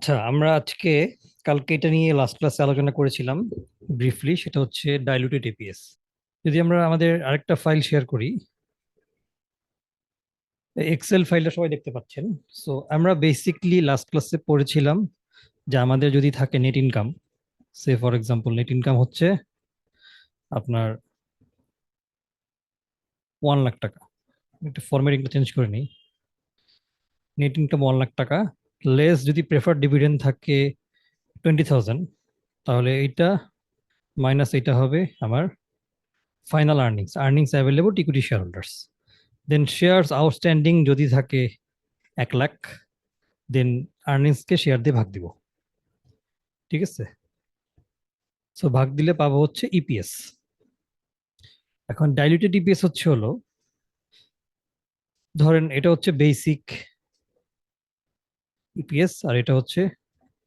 আচ্ছা আমরা আজকে কালকে এটা নিয়ে লাস্ট ক্লাসে আলোচনা করেছিলাম ব্রিফলি সেটা হচ্ছে ডাইলুটেড এপিএস যদি আমরা আমাদের আরেকটা ফাইল শেয়ার করি এক্সেল ফাইলটা সবাই দেখতে পাচ্ছেন। সো আমরা বেসিকলি লাস্ট ক্লাসে পড়েছিলাম যে আমাদের যদি থাকে নেট ইনকাম সে ফর এক্সাম্পল নেট ইনকাম হচ্ছে আপনার ওয়ান লাখ টাকা। একটু ফরম্যাটিংটা চেঞ্জ করে নিই। নেট ইনকাম ওয়ান লাখ টাকা লেস যদি প্রেফার ডিভিডেন্ড থাকে টোয়েন্টি থাউজেন্ড তাহলে এইটা মাইনাস এইটা হবে আমার final earnings earnings available equity shareholders then shares outstanding যদি থাকে এক লাখ দেন আর্নিংসকে শেয়ার দিয়ে ভাগ দিব। ঠিক আছে? সো ভাগ দিলে পাবো হচ্ছে ইপিএস এখন ডাইলিউটেড ইপিএস হচ্ছে হলো, ধরেন এটা হচ্ছে বেসিক ইপিএস আর এটা হচ্ছে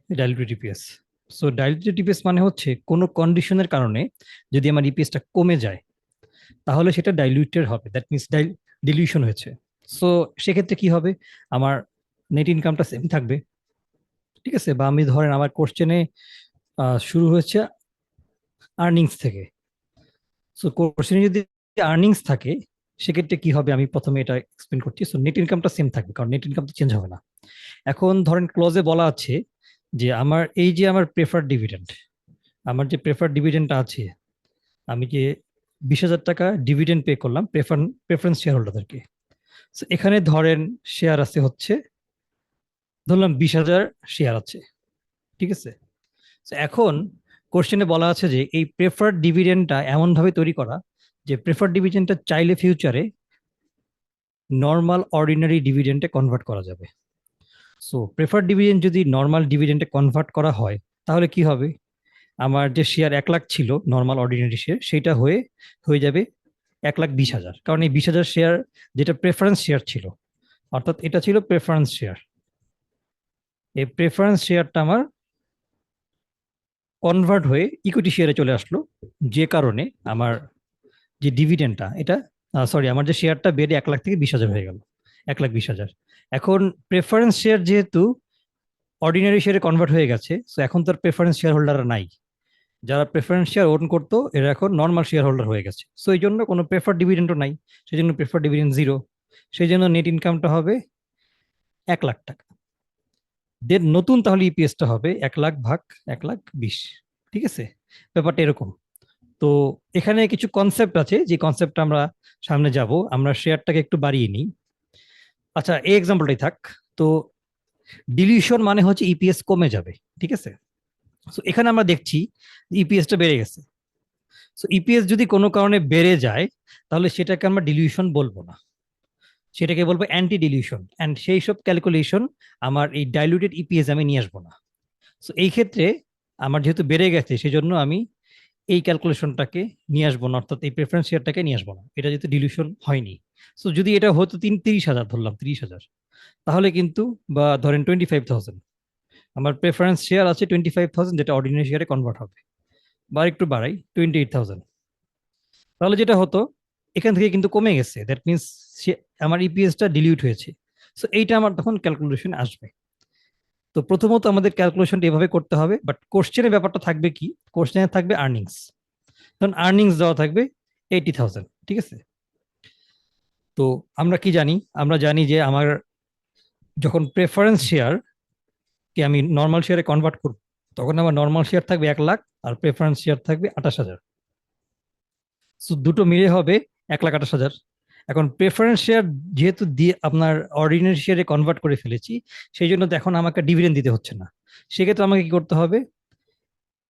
diluted EPS so diluted EPS মানে হচ্ছে কোনো কন্ডিশনের কারণে যদি আমার ইপিএসটা কমে যায়, তাহলে সেটা ডাইলিউটেড হবে। দ্যাট মিনস ডিলিউশন হয়েছে। সো সেক্ষেত্রে কি হবে? আমার নেট ইনকামটা সেম থাকবে। ঠিক আছে? বা আমি ধরেন আমার কোশ্চেনে শুরু হয়েছে আর্নিংস থেকে। সো কোশ্চেনে যদি আর্নিংস থাকে সেক্ষেত্রে কি হবে? আমি প্রথমে এটা এক্সপ্লেন করছি। সো নেট ইনকামটা সেম থাকবে, কারণ নেট ইনকাম তো চেঞ্জ হবে না। এখন ধরেন ক্লোজে বলা আছে যে, আমার এই যে আমার প্রেফার ডিভিডেন্ড আমার যে প্রেফার ডিভিডেন্ডটা আছে, আমি যে বিশ হাজার টাকা ডিভিডেন্ড পে করলাম প্রেফার প্রেফারেন্স শেয়ার হোল্ডারদেরকে এখানে ধরেন শেয়ার আছে হচ্ছে, ধরলাম বিশ হাজার শেয়ার আছে, ঠিক আছে? এখন কোশ্চেনে বলা আছে যে, এই প্রেফার ডিভিডেন্ডটা এমনভাবে তৈরি করা যে প্রেফার ডিভিডেন্ডটা চাইলে ফিউচারে নর্মাল অর্ডিনারি ডিভিডেন্ডে কনভার্ট করা যাবে। সো প্রেফার ডিভিডেন্ড যদি নর্মাল ডিভিডেন্ডে কনভার্ট করা হয়, তাহলে কি হবে? আমার যে শেয়ার এক লাখ ছিল নর্মাল অর্ডিনারি শেয়ার সেটা হয়ে হয়ে যাবে এক লাখ বিশ হাজার। কারণ এই বিশ হাজার শেয়ার যেটা প্রেফারেন্স শেয়ার ছিল, অর্থাৎ এটা ছিল প্রেফারেন্স শেয়ার এই প্রেফারেন্স শেয়ারটা আমার কনভার্ট হয়ে ইকুইটি শেয়ারে চলে আসলো, যে কারণে আমার যে ডিভিডেন্ডটা এটা সরি আমার যে শেয়ারটা বেড়ে এক লাখ থেকে বিশ হাজার হয়ে গেল, এক লাখ বিশ হাজার। এখন প্রেফারেন্স শেয়ার যেহেতু অর্ডিনারি শেয়ারে কনভার্ট হয়ে গেছে সো এখন তার প্রেফারেন্স শেয়ার হোল্ডাররা নাই। যারা প্রেফারেন্স শেয়ার ওন করতো, এরা এখন নর্মাল শেয়ার হোল্ডার হয়ে গেছে। সো এই জন্য কোনো প্রেফার ডিভিডেন্টও নাই, সেই জন্য প্রেফার ডিভিডেন্ট জিরো সেই জন্য নেট ইনকামটা হবে এক লাখ টাকা। দেন নতুন তাহলে ইপিএসটা হবে এক লাখ ভাগ, এক লাখ বিশ, ঠিক আছে? ব্যাপারটা এরকম। তো এখানে কিছু কনসেপ্ট আছে, যে কনসেপ্টটা আমরা সামনে যাব। আমরা শেয়ারটাকে একটু বাড়িয়ে নিই। আচ্ছা এই এক্সাম্পলটাই থাক। তো ডিলিউশন মানে হচ্ছে ইপিএস কমে যাবে, ঠিক আছে? সো এখানে আমরা দেখছি ইপিএসটা বেড়ে গেছে। সো ইপিএস যদি কোনো কারণে বেড়ে যায়, তাহলে সেটাকে আমরা ডিলিউশন বলব না। সেটাকে বলব অ্যান্টি ডিলিউশন অ্যান্ড সেই সব ক্যালকুলেশন আমার এই ডাইলুটেড ইপিএস আমি নিয়ে আসব না। সো এই ক্ষেত্রে আমার যেহেতু বেড়ে গেছে, সেজন্য আমি এই ক্যালকুলেশনটাকে নিয়ে আসব না, অর্থাৎ এই প্রেফারেন্স শেয়ারটাকে নিয়ে আসব না। এটা যেহেতু ডিলিউশন হয়নি। সো যদি এটা হতো তিন, তিরিশ হাজার ধরলাম, তিরিশ হাজার, তাহলে কিন্তু, বা ধরেন টোয়েন্টি ফাইভ থাউজেন্ড আমার প্রেফারেন্স শেয়ার আছে টোয়েন্টি ফাইভ থাউজেন্ড যেটা অর্ডিনারি শেয়ারে কনভার্ট হবে। বা একটু বাড়াই টোয়েন্টি এইট থাউজেন্ড তাহলে যেটা হতো, এখান থেকে কিন্তু কমে গেছে। দ্যাট মিনস আমার ইপিএসটা ডিলিউট হয়েছে। সো এইটা আমার তখন ক্যালকুলেশন আসবে। তো প্রথমত আমাদের ক্যালকুলেশনটা এভাবে করতে হবে বাট কোশ্চেনের ব্যাপারটা থাকবে কি? কোশ্চেনে থাকবে আর্নিংস কারণ আর্নিংস দেওয়া থাকবে এইটি থাউজেন্ড ঠিক আছে? তো আমরা কি জানি? আমরা জানি যে আমার যখন প্রেফারেন্স শেয়ার কে আমি নর্মাল শেয়ারে কনভার্ট করব, তখন আমার নর্মাল শেয়ার থাকবে এক লাখ আর প্রেফারেন্স শেয়ার থাকবে আঠাশ হাজার। সো দুটো মিলে হবে এক লাখ আঠাশ হাজার। এখন প্রেফারেন্স শেয়ার যেহেতু দিয়ে আপনার অর্ডিনারি শেয়ারে কনভার্ট করে ফেলেছি, সেই জন্য তো এখন আমাকে ডিভিডেন্ড দিতে হচ্ছে না। সেক্ষেত্রে আমাকে কি করতে হবে?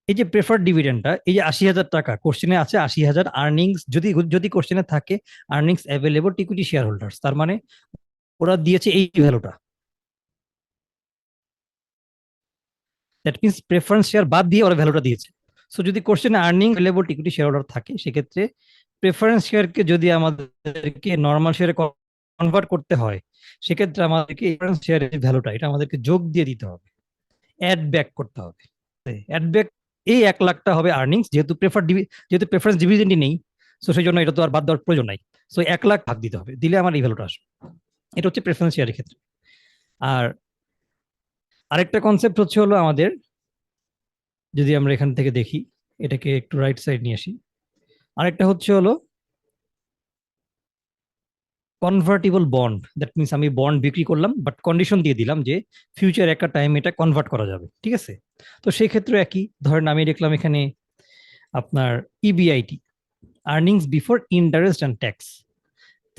এই যে প্রেফার ডিভিডেন্ডটা এই যে আশি হাজার টাকা কোশ্চেনে আছে আশি হাজার আর্নিংস যদি যদি কোশ্চেনে থাকে earnings available equity share holders তার মানে ওরা দিয়েছে এই ভ্যালুটা দ্যাট মিনস প্রেফারেন্স শেয়ার বাদ দিয়ে ওরা ভ্যালুটা দিয়েছে। সো যদি question earning available equity shareholder থাকে, সেক্ষেত্রে প্রেফারেন্স শেয়ারকে যদি আমাদেরকে নর্মাল শেয়ারে কনভার্ট করতে হয়, সেক্ষেত্রে আমাদেরকে প্রেফারেন্স শেয়ারের ভ্যালুটা এটা আমাদেরকে যোগ দিয়ে দিতে হবে। অ্যাড ব্যাক করতে হবে। অ্যাড ব্যাক এই এক লাখটা হবে আর্নিংস যেহেতু প্রেফার যেহেতু প্রেফারেন্স ডিভিডেন্ডই নেই সো সেই জন্য এটা তো আর বাদ দেওয়ার প্রয়োজন নাই। সো এক লাখ ভাগ দিতে হবে, দিলে আমার এই ভ্যালুটা আসবে। এটা হচ্ছে প্রেফারেন্স শেয়ারের ক্ষেত্রে। আর আরেকটা কনসেপ্ট হচ্ছে হলো আমাদের যদি আমরা এখান থেকে দেখি, এটাকে একটু রাইট সাইড নিয়ে আসি। আরেকটা হচ্ছে হলো কনভার্টিবল বন্ড দ্যাট মিনস আমি বন্ড বিক্রি করলাম বাট কন্ডিশন দিয়ে দিলাম যে ফিউচার একটা টাইম এটা কনভার্ট করা যাবে, ঠিক আছে? তো সেই ক্ষেত্রে একই। ধরেন আমি দেখলাম এখানে আপনার E EBIT earnings before interest and tax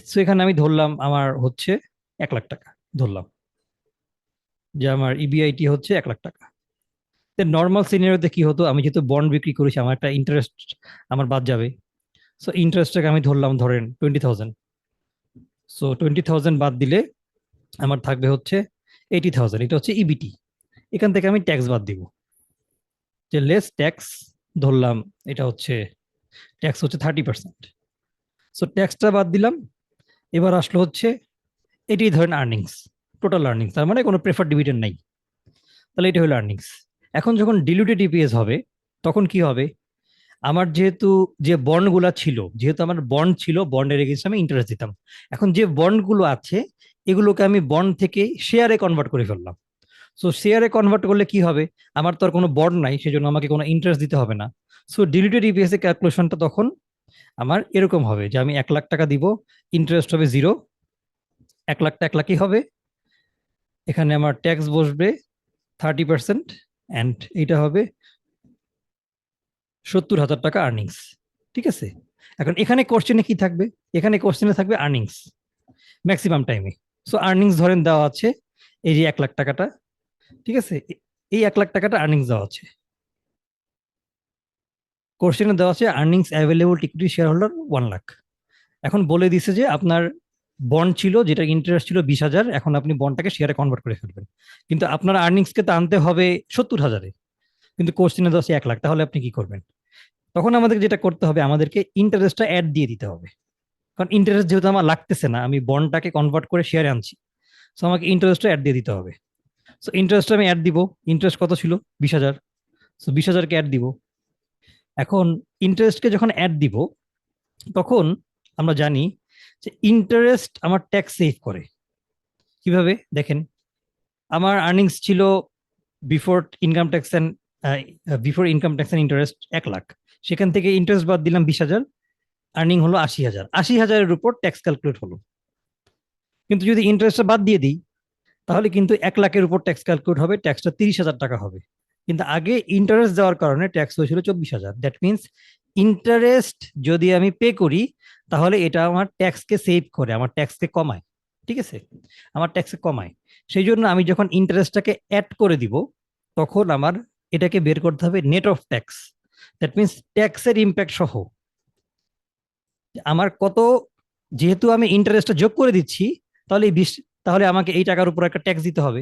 so এখানে আমি ধরলাম আমার হচ্ছে এক লাখ টাকা, ধরলাম। যে আমার ইবিআইটি হচ্ছে এক লাখ টাকা। নর্মাল সিনিয়রতে কি হতো? আমি যেহেতু বন্ড বিক্রি করেছি, আমার একটা ইন্টারেস্ট আমার বাদ যাবে। সো ইন্টারেস্টটাকে আমি ধরলাম ধরেন twenty thousand so twenty thousand বাদ দিলে আমার থাকবে হচ্ছে এইটি থাউজেন্ড এটা হচ্ছে ইবিটি এখান থেকে আমি ট্যাক্স বাদ দিব। যে লেস ট্যাক্স ধরলাম, এটা হচ্ছে ট্যাক্স হচ্ছে থার্টি পার্সেন্ট সো ট্যাক্সটা বাদ দিলাম। এবার আসলো হচ্ছে এটি ধরেন আর্নিংস টোটাল আর্নিংস তার মানে কোনো প্রেফার ডিভিডেন্ড নাই। তাহলে এটা হলো আর্নিংস এখন যখন ডিলিউটেড ইপিএস হবে, তখন কি হবে? আমার যেহেতু যে বন্ডগুলো ছিল, যেহেতু আমার বন্ড ছিল বন্ডের এগেন্সে আমি ইন্টারেস্ট দিতাম। এখন যে বন্ডগুলো আছে, এগুলোকে আমি বন্ড থেকে শেয়ারে কনভার্ট করে ফেললাম। সো শেয়ারে কনভার্ট করলে কি হবে? আমার তো আর কোনো বন্ড নাই, সেজন্য আমাকে কোনো ইন্টারেস্ট দিতে হবে না। সো ডিলিটেড ইপিএস এর ক্যালকুলেশনটা তখন আমার এরকম হবে যে আমি এক লাখ টাকা দিব ইন্টারেস্ট হবে জিরো এক লাখটা এক লাখই হবে? এখানে আমার ট্যাক্স বসবে থার্টি পার্সেন্ট অ্যান্ড এইটা হবে সত্তর হাজার টাকা আর্নিংস ঠিক আছে? এখন এখানে কোশ্চেনে কি থাকবে? এখানে কোশ্চেনে থাকবে আর্নিংস ম্যাক্সিমাম টাইমে সো আর্নিংস ধরেন দেওয়া আছে এই যে এক লাখ টাকাটা, ঠিক আছে? এই এক লাখ টাকাটা আর্নিংস দেওয়া আছে। কোশ্চেনে দেওয়া আছে earnings available equity shareholder one lakh এখন বলে দিছে যে আপনার বন্ড ছিল, যেটা ইন্টারেস্ট ছিল বিশ হাজার, এখন আপনি বন্ডটাকে শেয়ারে কনভার্ট করে ফেলবেন। কিন্তু আপনার আর্নিংসকে তো আনতে হবে সত্তর হাজারে। কিন্তু কোশ্চেনে আছে এক লাখ, তাহলে আপনি কি করবেন? তখন আমাদের যেটা করতে হবে, আমাদেরকে ইন্টারেস্টটা অ্যাড দিয়ে দিতে হবে। কারণ ইন্টারেস্ট যেহেতু আমার লাগতেছে না, আমি বন্ডটাকে কনভার্ট করে শেয়ারে আনছি। সো আমাকে ইন্টারেস্টটা অ্যাড দিয়ে দিতে হবে। সো ইন্টারেস্ট আমি অ্যাড দিব। ইন্টারেস্ট কত ছিল? বিশ হাজার। সো বিশ হাজারকে অ্যাড দিব। এখন ইন্টারেস্টকে যখন অ্যাড দিব, তখন আমরা জানি যে ইন্টারেস্ট আমার ট্যাক্স সেভ করে। কীভাবে? দেখেন, আমার আর্নিংস ছিল before income tax and before income tax and interest এক লাখ। সেখান থেকে ইন্টারেস্ট বাদ দিলাম বিশ হাজার আর্নিং হলো আশি হাজার। আশি হাজারের উপর ট্যাক্স ক্যালকুলেট হলো। কিন্তু যদি ইন্টারেস্টটা বাদ দিয়ে দিই, তাহলে কিন্তু এক লাখের উপর ট্যাক্স ক্যালকুলেট হবে ট্যাক্সটা তিরিশ হাজার টাকা হবে। কিন্তু আগে ইন্টারেস্ট দেওয়ার কারণে ট্যাক্স হয়েছিল চব্বিশ হাজার। দ্যাট মিনস ইন্টারেস্ট যদি আমি পে করি, তাহলে এটা আমার ট্যাক্সকে সেভ করে, আমার ট্যাক্সকে কমায়, ঠিক আছে? আমার ট্যাক্সকে কমায়। সেই জন্য আমি যখন ইন্টারেস্টটাকে অ্যাড করে দিব, তখন আমার এটাকে বের করতে হবে net of tax that means ট্যাক্সের ইম্প্যাক্ট সহ। আমার কত, যেহেতু আমি ইন্টারেস্টটা যোগ করে দিচ্ছি, তাহলে এই বিশ, তাহলে আমাকে এই টাকার উপর একটা ট্যাক্স দিতে হবে।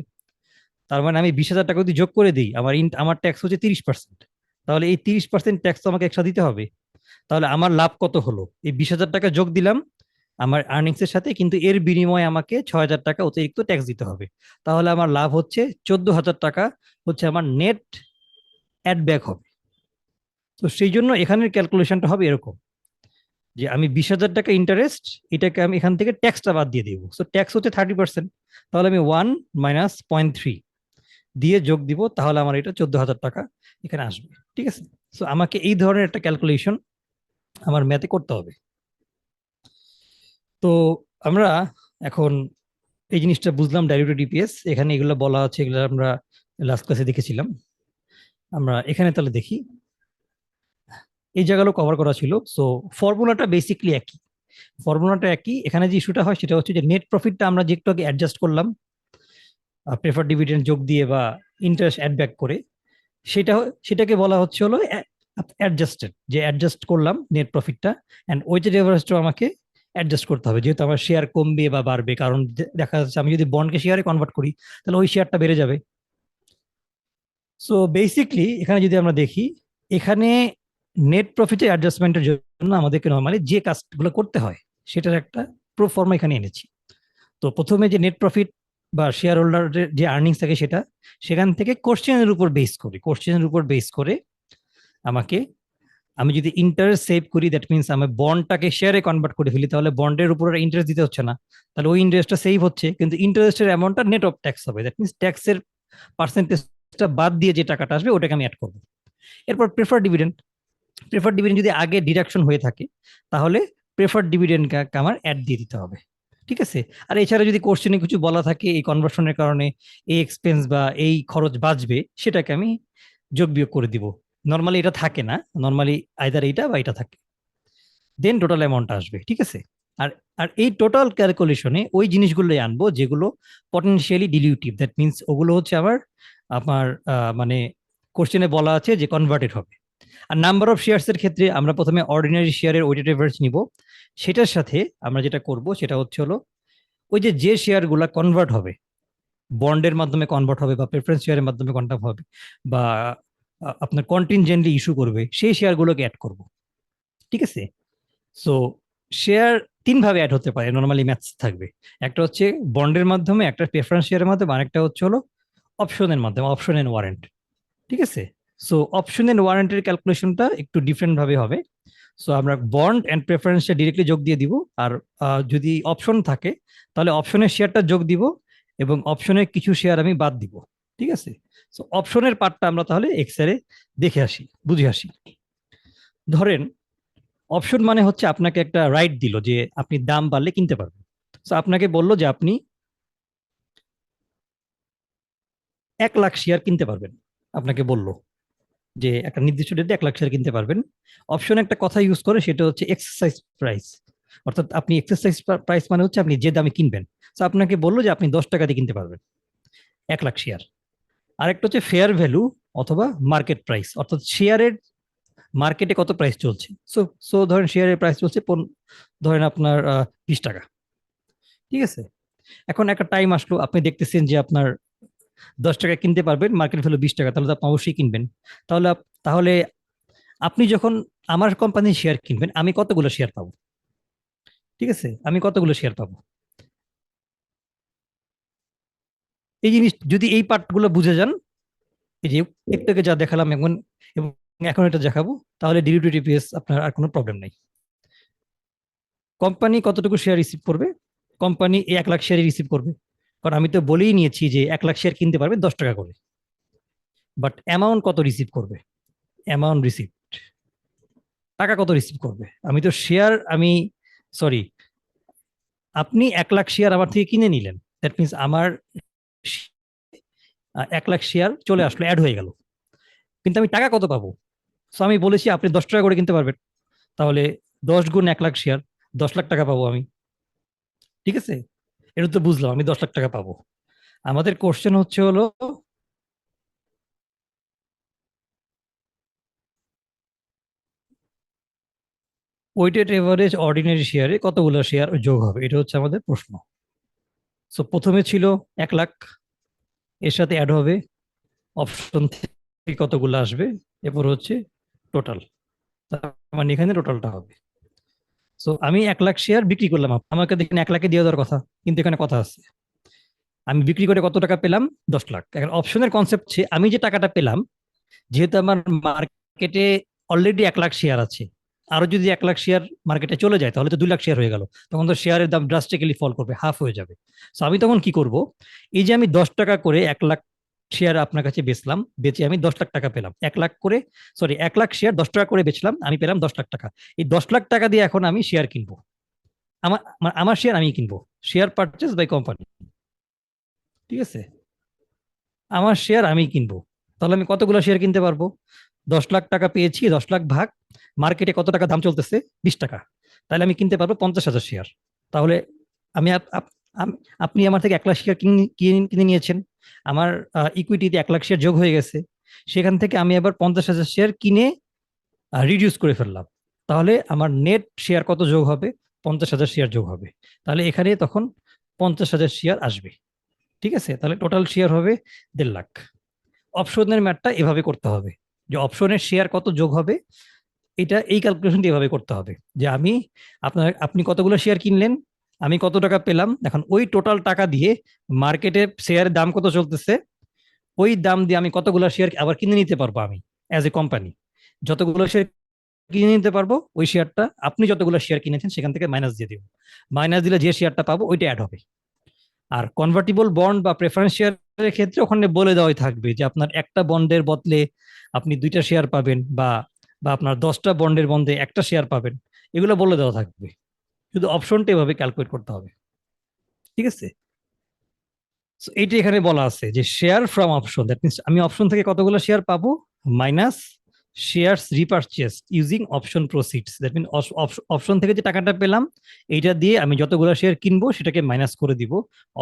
তার মানে আমি বিশ হাজার টাকা যদি যোগ করে দিই, আমার আমার ট্যাক্স হচ্ছে তিরিশ পার্সেন্ট তাহলে এই তিরিশ পার্সেন্ট ট্যাক্স তো আমাকে এক্সট্রা দিতে হবে। তাহলে আমার লাভ কত হলো? এই বিশ হাজার টাকা যোগ দিলাম, আমার আর্নিংস এর সাথে কিন্তু এর বিনিময়ে আমাকে ছয় হাজার টাকা অতিরিক্ত ট্যাক্স দিতে হবে। তাহলে আমার লাভ হচ্ছে চোদ্দ হাজার টাকা, হচ্ছে আমার নেট অ্যাড ব্যাক হবে। তো সেই জন্য এখানের ক্যালকুলেশনটা হবে এরকম, যে আমি বিশ হাজার টাকা ইন্টারেস্ট এটাকে আমি এখান থেকে ট্যাক্সটা বাদ দিয়ে দিব। সো ট্যাক্স হচ্ছে থার্টি পার্সেন্ট তাহলে আমি ওয়ান মাইনাস পয়েন্ট থ্রি দিয়ে যোগ দিব, তাহলে আমার এটা চোদ্দ হাজার টাকা এখানে আসবে। ঠিক আছে? সো আমাকে এই ধরনের একটা ক্যালকুলেশন আমার ম্যাথে করতে হবে। তো, আমরা এখন এই জিনিসটা বুঝলাম ডাইরেক্ট ডিপিএস এখানে এগুলো বলা আছে, এগুলো আমরা লাস্ট ক্লাসে দেখেছিলাম। আমরা এখানে তাহলে দেখি। এই জায়গাগুলো কভার করা ছিল। সো ফর্মুলাটা বেসিকলি একই। ফর্মুলাটা একই। এখানে যে ইস্যুটা হয়, সেটা হচ্ছে যে নেট প্রফিটটা আমরা যে একটু আগে অ্যাডজাস্ট করলাম প্রেফার ডিভিডেন্ড যোগ দিয়ে বা ইন্টারেস্ট অ্যাড ব্যাক করে সেটা, সেটাকে বলা হচ্ছে হলো অ্যাডজাস্টেড যে অ্যাডজাস্ট করলাম নেট প্রফিটটা অ্যান্ড ওয়েটেড এভারেজটা আমাকে অ্যাডজাস্ট করতে হবে। যেহেতু আমার শেয়ার কমবে বা বাড়বে, কারণ দেখা যাচ্ছে আমি যদি বন্ডকে শেয়ারে কনভার্ট করি, তাহলে ওই শেয়ারটা বেড়ে যাবে। সো বেসিকলি এখানে যদি আমরা দেখি, এখানে নেট প্রফিটের অ্যাডজাস্টমেন্টের জন্য আমাদেরকে নর্মালি যে কাজগুলো করতে হয়, সেটার একটা প্রো ফর্মা এখানে এনেছি। তো প্রথমে যে নেট প্রফিট বা শেয়ার হোল্ডারের যে আর্নিংস থাকে সেটা, সেখান থেকে কোশ্চেনের উপর বেস করে। কোশ্চেনের উপর বেস করে আমাকে, আমি যদি ইন্টারেস্ট সেভ করি দ্যাট মিনস আমি বন্ডটাকে শেয়ারে কনভার্ট করে ফেলি, তাহলে বন্ডের উপর ইন্টারেস্ট দিতে হচ্ছে না। তাহলে ওই ইন্টারেস্টটা সেভ হচ্ছে, কিন্তু ইন্টারেস্টের অ্যামাউন্টটা নেট অফ ট্যাক্স হবে। দ্যাট মিনস ট্যাক্সের পার্সেন্টেজটা বাদ দিয়ে যে টাকাটা আসবে, ওটাকে আমি অ্যাড করব। এরপর প্রেফার ডিভিডেন্ড প্রেফার ডিভিডেন্ড যদি আগে ডিডাকশন হয়ে থাকে, তাহলে প্রেফার ডিভিডেন্ডকে আমার অ্যাড দিয়ে দিতে হবে। ঠিক আছে? আর এছাড়া যদি কোশ্চেনে কিছু বলা থাকে এই কনভার্সনের কারণে এই এক্সপেন্স বা এই খরচ বাঁচবে, সেটাকে আমি যোগ বিয়োগ করে দিব। নর্মালি এটা থাকে না। নর্মালি আইদার এইটা বা এটা থাকে। দেন টোটাল অ্যামাউন্টটা আসবে, ঠিক আছে? আর আর এই টোটাল ক্যালকুলেশনে ওই জিনিসগুলোই আনব যেগুলো পটেনশিয়ালি ডিলিউটিভ দ্যাট মিনস ওগুলো হচ্ছে আবার আমার মানে কোশ্চেনে বলা আছে যে কনভার্টেড হবে। আর নাম্বার অফ শেয়ার্স এর ক্ষেত্রে আমরা প্রথমে অর্ডিনারি শেয়ারের ওয়েটেড এভারেজ নিব। সেটার সাথে আমরা যেটা করব সেটা হচ্ছে হলো, ওই যে যে শেয়ারগুলো কনভার্ট হবে বন্ডের মাধ্যমে কনভার্ট হবে বা প্রেফারেন্স শেয়ারের মাধ্যমে কনভার্ট হবে বা আপনার কন্টিনজেন্টলি ইস্যু করবে, সেই শেয়ারগুলোকে অ্যাড করব। ঠিক আছে? সো শেয়ার তিনভাবে অ্যাড হতে পারে নর্মালি ম্যাথস থাকবে। একটা হচ্ছে বন্ডের মাধ্যমে, একটা প্রেফারেন্স শেয়ারের মাধ্যমে, আরেকটা হচ্ছে হলো অপশনের মাধ্যমে অপশন এন্ড ওয়ারেন্ট ঠিক আছে? সো অপশন এন্ড ওয়ারেন্টের ক্যালকুলেশনটা একটু ডিফারেন্ট ভাবে হবে। সো আমরা বন্ড অ্যান্ড প্রেফারেন্সটা ডিরেক্টলি যোগ দিয়ে দিব। আর যদি অপশন থাকে, তাহলে অপশনের শেয়ারটা যোগ দিব এবং অপশনের কিছু শেয়ার আমি বাদ দিব। ঠিক আছে? সো অপশনের পার্টটা আমরা তাহলে এক্সেরে দেখে আসি, বুঝে আসি। ধরেন অপশন মানে হচ্ছে আপনাকে একটা রাইট দিল যে আপনি দাম বাড়লে কিনতে পারবেন। সো আপনাকে বলল যে আপনি এক লাখ শেয়ার কিনতে পারবেন। আপনাকে বলল। যে একটা নির্দিষ্ট ডেটে এক লাখ শেয়ার কিনতে পারবেন। অপশন একটা কথা ইউজ করে সেটা হচ্ছে এক্সারসাইজ প্রাইস অর্থাৎ আপনি এক্সারসাইজ প্রাইস মানে হচ্ছে আপনি যে দামে কিনবেন। তো আপনাকে বলল যে আপনি দশ টাকা দিয়ে কিনতে পারবেন। এক লাখ শেয়ার। আরেকটা হচ্ছে ফেয়ার ভ্যালু অথবা মার্কেট প্রাইস অর্থাৎ শেয়ারের মার্কেটে কত প্রাইস চলছে। সো সো ধরেন শেয়ারের প্রাইস চলছে ধরেন আপনার বিশ টাকা। ঠিক আছে? এখন একটা টাইম আসলো, আপনি দেখতেছেন যে আপনার দশ টাকা কিনতে পারবেন মার্কেট ভ্যালু বিশ টাকা, তাহলে আপনি অবশ্যই কিনবেন। তাহলে তাহলে আপনি যখন আমার কোম্পানির শেয়ার কিনবেন, আমি কতগুলো শেয়ার পাবো? ঠিক আছে? আমি কতগুলো শেয়ার পাবো? এই জিনিস, যদি এই পার্টগুলো বুঝে যান, এই যে একটু যা দেখালাম এখন এখন এটা দেখাবো, তাহলে ডিলিউটি টিপিএস আপনার আর কোনো প্রবলেম নেই। কোম্পানি কতটুকু শেয়ার রিসিভ করবে? কোম্পানি এক লাখ শেয়ারই রিসিভ করবে। কারণ আমি তো বলেই নিয়েছি যে এক লাখ শেয়ার কিনতে পারবে দশ টাকা করে। বাট অ্যামাউন্ট কত রিসিভ করবে? অ্যামাউন্ট রিসিভ টাকা কত রিসিভ করবে? আমি তো শেয়ার আমি সরি আপনি এক লাখ শেয়ার আমার থেকে কিনে নিলেন। দ্যাট মিনস আমার এক লাখ শেয়ার চলে আসলো অ্যাড হয়ে গেল। কিন্তু আমি টাকা কত পাবো? সো আমি বলেছি, আপনি দশ টাকা করে কিনতে পারবেন। তাহলে দশ গুণ এক লাখ শেয়ার দশ লাখ টাকা পাবো আমি। ঠিক আছে? এটা তো বুঝলাম, আমি দশ লাখ টাকা পাবো। আমাদের কোশ্চেন হচ্ছে হলো ওয়েটেড এভারেজ অর্ডিনারি শেয়ারে কতগুলো শেয়ার যোগ হবে? এটা হচ্ছে আমাদের প্রশ্ন। সো প্রথমে ছিল এক লাখ, এর সাথে অ্যাড হবে অপশন কতগুলো আসবে? এরপর হচ্ছে টোটাল মানে এখানে টোটালটা হবে। সো আমি এক লাখ শেয়ার বিক্রি করলাম। আমাকে দেখেন এক লাখে দিয়ে দেওয়ার কথা, কিন্তু এখানে কথা আছে। আমি বিক্রি করে কত টাকা পেলাম? দশ লাখ। এখন অপশনের কনসেপ্ট আমি যে টাকাটা পেলাম, যেহেতু আমার মার্কেটে অলরেডি এক লাখ শেয়ার আছে, আরও যদি এক লাখ শেয়ার মার্কেটে চলে যায়, তাহলে তো দুই লাখ শেয়ার হয়ে গেল। তখন তো শেয়ারের দাম ড্রাস্টিক্যালি ফল করবে হাফ হয়ে যাবে। সো আমি তখন কি করব? এই যে আমি দশ টাকা করে এক লাখ শেয়ার আপনার কাছে বেচলাম, বেচে আমি দশ লাখ টাকা পেলাম। এক লাখ করে সরি এক লাখ শেয়ার দশ টাকা করে বেচলাম, আমি পেলাম দশ লাখ টাকা। এই দশ লাখ টাকা দিয়ে এখন আমি শেয়ার কিনবো। আমার আমার শেয়ার আমি কিনবো। শেয়ার পারচেস বাই কোম্পানি ঠিক আছে? আমার শেয়ার আমি কিনবো। তাহলে আমি কতগুলো শেয়ার কিনতে পারব? দশ লাখ টাকা পেয়েছি, দশ লাখ ভাগ। মার্কেটে কত টাকা দাম চলতেছে? বিশ টাকা। তাহলে আমি কিনতে পারব পঞ্চাশ হাজার শেয়ার তাহলে আমি আপনি আমার থেকে এক লাখ শেয়ার কিনে নিয়েছেন। আমার ইকুইটিতে এক লাখ শেয়ার যোগ হয়ে গেছে। সেখান থেকে আমি আবার পঞ্চাশ হাজার শেয়ার কিনে রিডিউস করে ফেললাম। তাহলে আমার নেট শেয়ার কত যোগ হবে? পঞ্চাশ হাজার শেয়ার যোগ হবে। তাহলে এখানে তখন পঞ্চাশ হাজার শেয়ার আসবে। ঠিক আছে? তাহলে টোটাল শেয়ার হবে দেড় লাখ। অপশনের ম্যাটটা এভাবে করতে হবে। যে অপশনের শেয়ার কত যোগ হবে? এটা এই ক্যালকুলেশনটি এভাবে করতে হবে। যে আমি আপনার, আপনি কতগুলো শেয়ার কিনলেন? আমি কত টাকা পেলাম? এখন ওই টোটাল টাকা দিয়ে মার্কেটে শেয়ারের দাম কত চলতেছে? ওই দাম দিয়ে আমি কতগুলো শেয়ার আবার কিনে নিতে পারব আমি অ্যাজ এ কোম্পানি যতগুলো শেয়ার কিনে নিতে পারব, ওই শেয়ারটা আপনি যতগুলো শেয়ার কিনেছেন সেখান থেকে মাইনাস দিয়ে দিব। মাইনাস দিলে যে শেয়ারটা পাবো ওইটা অ্যাড হবে। আর কনভার্টিবল বন্ড বা প্রেফারেন্স শেয়ারের ক্ষেত্রে ওখানে বলে দেওয়াই থাকবে যে আপনার একটা বন্ডের বদলে আপনি দুইটা শেয়ার পাবেন বা বা আপনার দশটা বন্ডের বন্ধে একটা শেয়ার পাবেন। এগুলো বলে দেওয়া থাকবে। শুধু অপশনটা এভাবে ক্যালকুলেট করতে হবে। ঠিক আছে? এইটা এখানে বলা আছে যে share from option that means আমি অপশন থেকে কতগুলো শেয়ার পাবো? Minus shares repurchase using option proceeds that mean option থেকে যে টাকাটা পেলাম, এইটা দিয়ে আমি যতগুলো শেয়ার কিনবো, সেটাকে মাইনাস করে দিব।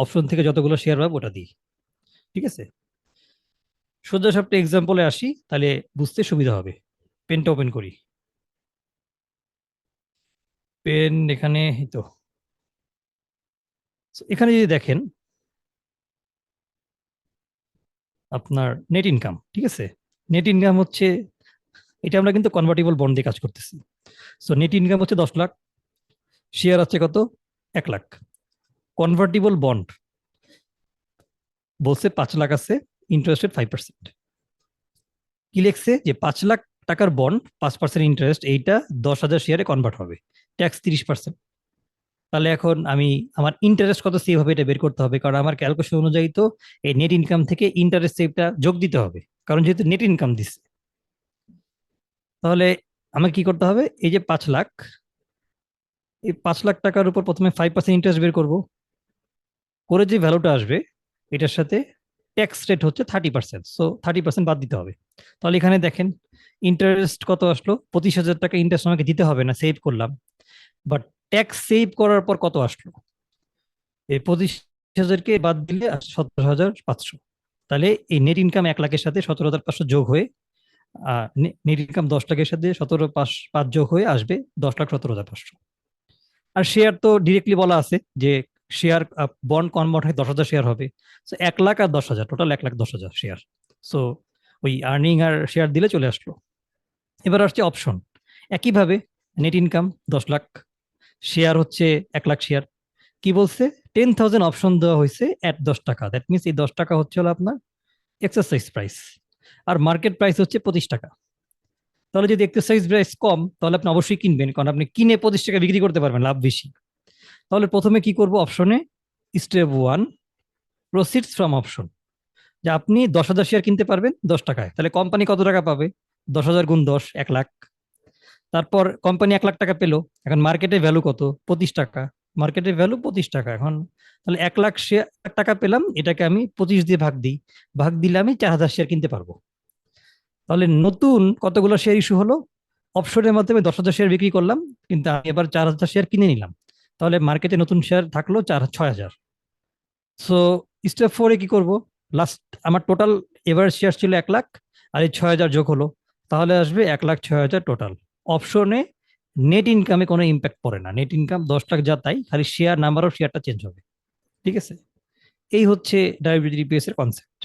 অপশন থেকে যতগুলো শেয়ার পাবো, ওটা দিই ঠিক আছে? সোজা সাপটা এক্সাম্পলে আসি, তাহলে বুঝতে সুবিধা হবে। পেনটা ওপেন করি। পেন এখানে তো। এখানে যদি দেখেন, আপনার নেট ইনকাম ঠিক আছে? নেট ইনকাম হচ্ছে, এটা আমরা কিন্তু কনভার্টেবল বন্ড দিয়ে কাজ করতেছি। সো নেট ইনকাম হচ্ছে দশ লাখ শেয়ার আছে কত? এক লাখ। কনভার্টেবল বন্ড বলছে পাঁচ লাখ আছে ইন্টারেস্টেড ফাইভ পার্সেন্ট কি লিখছে? যে পাঁচ লাখ টাকার বন্ড পাঁচ পার্সেন্ট ইন্টারেস্ট এইটা দশ হাজার শেয়ারে কনভার্ট হবে। ট্যাক্স তিরিশ পার্সেন্ট তাহলে এখন আমি, আমার ইন্টারেস্ট কত সেভ হবে এটা বের করতে হবে। কারণ আমার ক্যালকুলেশন অনুযায়ী তো এই নেট ইনকাম থেকে ইন্টারেস্ট সেভটা যোগ দিতে হবে। কারণ যেহেতু নেট ইনকাম দিচ্ছে তাহলে আমাকে কি করতে হবে? এই যে পাঁচ লাখ, এই পাঁচ লাখ টাকার উপর প্রথমে ফাইভ পার্সেন্ট ইন্টারেস্ট বের করব। করে যে ভ্যালুটা আসবে, এটার সাথে ট্যাক্স রেট হচ্ছে thirty percent so thirty percent বাদ দিতে হবে। তাহলে এখানে দেখেন ইন্টারেস্ট কত আসলো? পঁচিশ হাজার টাকা ইন্টারেস্ট আমাকে দিতে হবে না সেভ করলাম। বাট ট্যাক্স সেভ করার পর কত আসলো? এই পঁচিশ হাজারকে বাদ দিলে সতেরো হাজার পাঁচশো। তাহলে এই নেট ইনকাম এক লাখের সাথে সতেরো হাজার পাঁচশো যোগ হয়ে নেট ইনকাম দশ লাখের সাথে সতেরো পাঁচ পাঁচ যোগ হয়ে আসবে দশ লাখ সতেরো হাজার পাঁচশো। আর শেয়ার তো ডিরেক্টলি বলা আছে যে শেয়ার বন্ড কনভার্ট হয় দশ হাজার শেয়ার হবে। সো এক লাখ আর দশ হাজার টোটাল এক লাখ দশ হাজার শেয়ার সো ওই আর্নিং আর শেয়ার দিলে চলে আসলো। এবার আসছে অপশন একইভাবে নেট ইনকাম দশ লাখ শেয়ার হচ্ছে এক লাখ শেয়ার। কি বলছে? টেন থাউজেন্ড অপশন দেওয়া হয়েছে অ্যাট দশ টাকা। দ্যাট মিনস এই দশ টাকা হচ্ছে হলো আপনার এক্সারসাইজ প্রাইস আর মার্কেট প্রাইস হচ্ছে পঁচিশ টাকা। তাহলে যদি এক্সারসাইজ প্রাইস কম, তাহলে আপনি অবশ্যই কিনবেন। কারণ আপনি কিনে পঁচিশ টাকা বিক্রি করতে পারবেন, লাভ বেশি। তাহলে প্রথমে কি করব? অপশনে step one proceeds from option যে আপনি দশ হাজার শেয়ার কিনতে পারবেন দশ টাকায়। তাহলে কোম্পানি কত টাকা পাবে? দশ হাজার গুণ দশ, এক লাখ। তারপর কোম্পানি এক লাখ টাকা পেল, এখন মার্কেটে ভ্যালু কত? পঁচিশ টাকা। মার্কেটের ভ্যালু পঁচিশ টাকা এখন। তাহলে এক লাখ শেয়ার টাকা পেলাম, এটাকে আমি পঁচিশ দিয়ে ভাগ দিই। ভাগ দিলে আমি চার হাজার শেয়ার কিনতে পারব। তাহলে নতুন কতগুলো শেয়ার ইস্যু হলো? অপশনের মাধ্যমে দশ হাজার শেয়ার বিক্রি করলাম, কিন্তু আমি এবার চার হাজার শেয়ার কিনে নিলাম। তাহলে মার্কেটে নতুন শেয়ার থাকল চার, ছয় হাজার। সো স্টেপ ফোরে কি করব? লাস্ট আমার টোটাল এবার শেয়ার ছিল এক লাখ, আর এই ছয় হাজার যোগ হলো। তাহলে আসবে এক লাখ, ছয় হাজার টোটাল অপশনে নেট ইনকামে কোনো ইম্প্যাক্ট পড়ে না। নেট ইনকাম দশ লাখ যা তাই, খালি শেয়ার নাম্বার অফ শেয়ারটা চেঞ্জ হবে। ঠিক আছে? এই হচ্ছে ডায়াবেটিস এর কনসেপ্ট